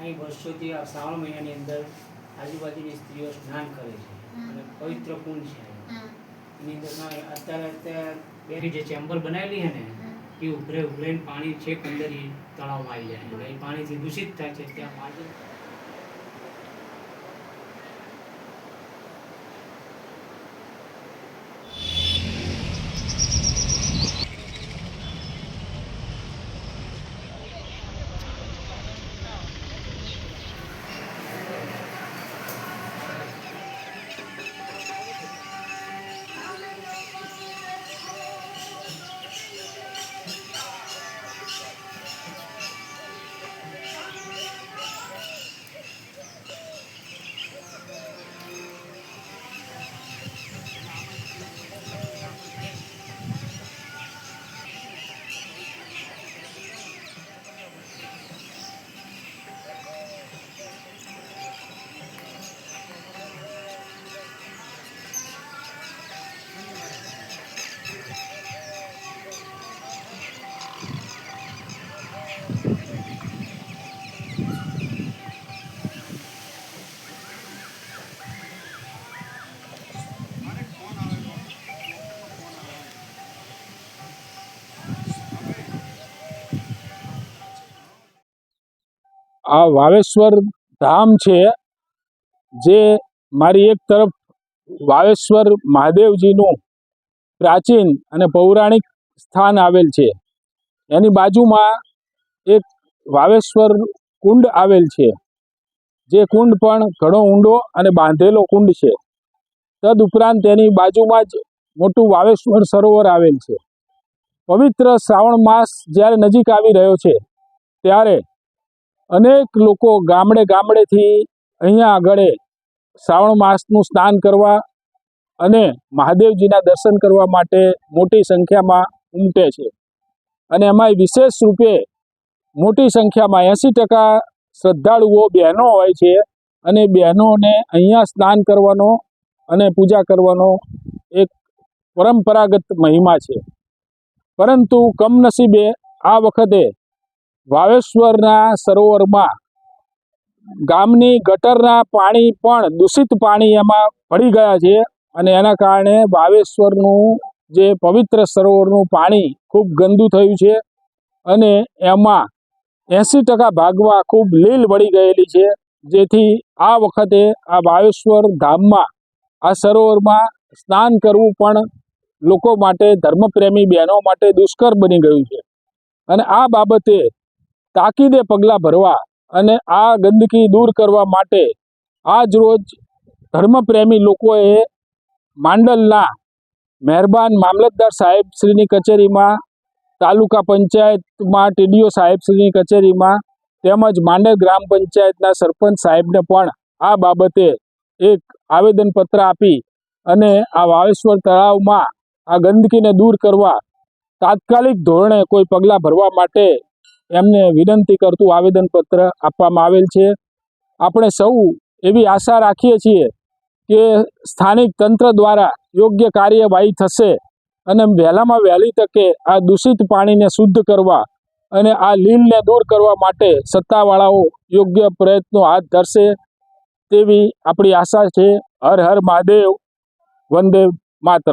અહીં વર્ષોથી આ શ્રાવણ મહિનાની અંદર આજુબાજુની સ્ત્રીઓ સ્નાન કરે છે અને પવિત્ર કુંડ છે એની. અંદર અત્યારે અત્યારે બેની જે ચેમ્બર બનાવેલી છે ને એ ઉભરે ઉભરાઈને પાણી છેક અંદર એ તળાવમાં આવી જાય એ પાણીથી દૂષિત થાય છે ત્યાં પાણી આ વાવેશ્વર ધામ છે, જે મારી એક તરફ વાવેશ્વર મહાદેવજીનું પ્રાચીન અને પૌરાણિક સ્થાન આવેલ છે. એની બાજુમાં એક વાવેશ્વર કુંડ આવેલ છે, જે કુંડ પણ ઘણો ઊંડો અને બાંધેલો કુંડ છે. તદ ઉપરાંત તેની બાજુમાં જ મોટું વાવેશ્વર સરોવર આવેલ છે. પવિત્ર શ્રાવણ માસ જ્યારે નજીક આવી રહ્યો છે, ત્યારે અનેક લોકો ગામડે ગામડેથી અહીંયા આગળ શ્રાવણ માસનું સ્નાન કરવા અને મહાદેવજીના દર્શન કરવા માટે મોટી સંખ્યામાં ઉમટે છે. અને એમાંય વિશેષ રૂપે મોટી સંખ્યામાં એંસી ટકા શ્રદ્ધાળુઓ બહેનો હોય છે અને બહેનોને અહીંયા સ્નાન કરવાનો અને પૂજા કરવાનો એક પરંપરાગત મહિમા છે. પરંતુ કમનસીબે આ વખતે વાવેશ્વરના સરોવરમાં ગામની ગટરના પાણી પણ દૂષિત પાણી એમાં ભળી ગયા છે અને એના કારણે વાવેશ્વરનું જે પવિત્ર સરોવરનું પાણી ખૂબ ગંદુ થયું છે અને એમાં એંસી ટકા ભાગમાં ખૂબ લીલ વળી ગયેલી છે. જેથી આ વખતે આ વાવેશ્વર ધામમાં આ સરોવરમાં સ્નાન કરવું પણ લોકો માટે ધર્મપ્રેમી બહેનો માટે દુષ્કર બની ગયું છે. અને આ બાબતે તાકીદે પગલાં ભરવા અને આ ગંદકી દૂર કરવા માટે આજ રોજ ધર્મપ્રેમી લોકોએ માંડલના મહેરબાન મામલતદાર સાહેબ શ્રીની કચેરીમાં, તાલુકા પંચાયતમાં, ટીડીઓ સાહેબ શ્રીની કચેરીમાં તેમજ માંડલ ગ્રામ પંચાયતના સરપંચ સાહેબને પણ આ બાબતે એક આવેદનપત્ર આપી અને આ વાવેશ્વર તળાવમાં આ ગંદકીને દૂર કરવા તાત્કાલિક ધોરણે કોઈ પગલાં ભરવા માટે એમને વિનંતી કરતું આવેદનપત્ર આપવામાં આવેલ છે. આપણે સૌ એવી આશા રાખીએ છીએ કે સ્થાનિક તંત્ર દ્વારા યોગ્ય કાર્યવાહી થશે અને વહેલામાં વહેલી તકે આ દૂષિત પાણીને શુદ્ધ કરવા અને આ લીલને દૂર કરવા માટે સત્તાવાળાઓ યોગ્ય પ્રયત્નો હાથ ધરશે તેવી આપણી આશા છે. હર હર મહાદેવ. વંદે માતરમ.